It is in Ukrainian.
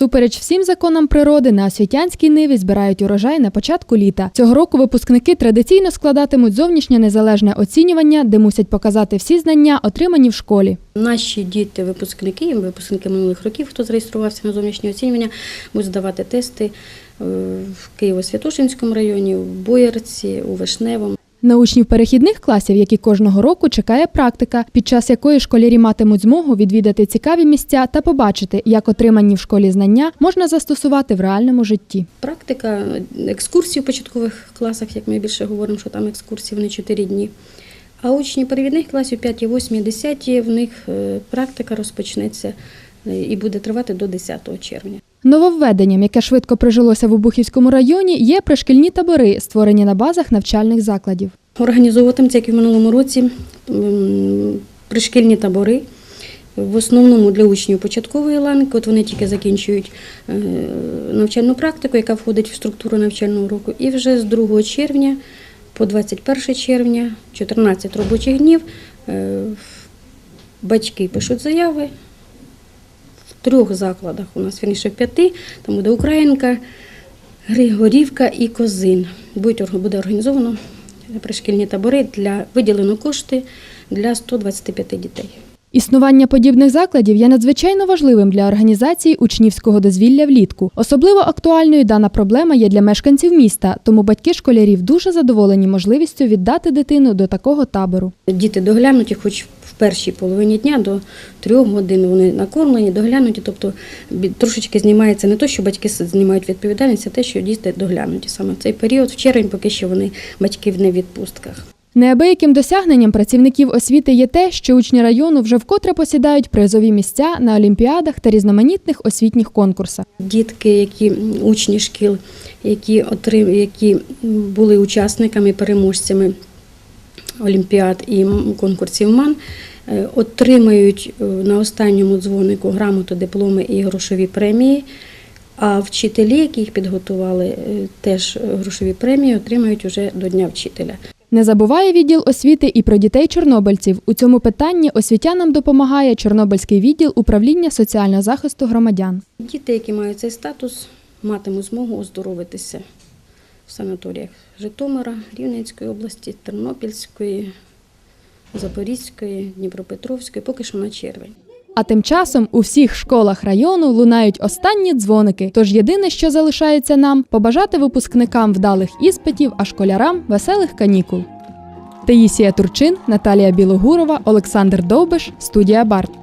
Всупереч всім законам природи на освітянській ниві збирають урожай на початку літа. Цього року випускники традиційно складатимуть зовнішнє незалежне оцінювання, де мусять показати всі знання, отримані в школі. Наші діти, випускники, випускники минулих років, хто зареєструвався на зовнішнє оцінювання, будуть здавати тести е, в Києво-Святошинському районі, в Боярці, у Вишневому. На учнів перехідних класів, які кожного року чекає практика, під час якої школярі матимуть змогу відвідати цікаві місця та побачити, як отримані в школі знання можна застосувати в реальному житті. Практика екскурсій в початкових класах, як ми більше говоримо, що там екскурсії вони 4 дні. А учні перевідних класів 5, 8, 10, в них е, практика розпочнеться е, і буде тривати до 10 червня. Нововведенням, яке швидко прижилося в Обухівському районі, є пришкільні табори, створені на базах навчальних закладів. Організовуватимуться, як і в минулому році, пришкільні табори. В основному для учнів початкової ланки, от вони тільки закінчують е, навчальну практику, яка входить в структуру навчального року. І вже з 2 червня по 21 червня, 14 робочих днів, е, батьки пишуть заяви. Трьох закладах у нас, вірніше п'яти, там буде Українка, Григорівка і Козин. Орг- Буде організовано пришкільні табори для виділено кошти для 125 дітей. Існування подібних закладів є надзвичайно важливим для організації учнівського дозвілля влітку. Особливо актуальною дана проблема є для мешканців міста, тому батьки школярів дуже задоволені можливістю віддати дитину до такого табору. Діти доглянуті, хоч першій половині дня до трьох годин вони накормлені, доглянуті. Тобто трошечки знімається не то, що батьки знімають відповідальність, а те, що діти доглянуті саме в цей період, в червень, поки що вони батьки в невідпустках. Неабияким досягненням працівників освіти є те, що учні району вже вкотре посідають призові місця на олімпіадах та різноманітних освітніх конкурсах. Дітки, які учні шкіл, які отрим, які були учасниками, переможцями олімпіад і конкурсів МАН, отримають е, на останньому дзвонику грамоту, дипломи і грошові премії. А вчителі, які їх підготували, е, теж е, грошові премії отримають уже до Дня вчителя. Не забуває відділ освіти і про дітей чорнобильців. У цьому питанні освітянам допомагає Чорнобильський відділ управління соціального захисту громадян. Діти, які мають цей статус, матимуть змогу оздоровитися в санаторіях Житомира, Рівненської області, Тернопільської, Запорізької, Дніпропетровської, поки що на червень. А тим часом у всіх школах району лунають останні дзвоники. Тож єдине, що залишається нам, побажати випускникам вдалих іспитів, а школярам веселих канікул. Таїсія Турчин, Наталія Білогурова, Олександр Довбиш, студія Барт.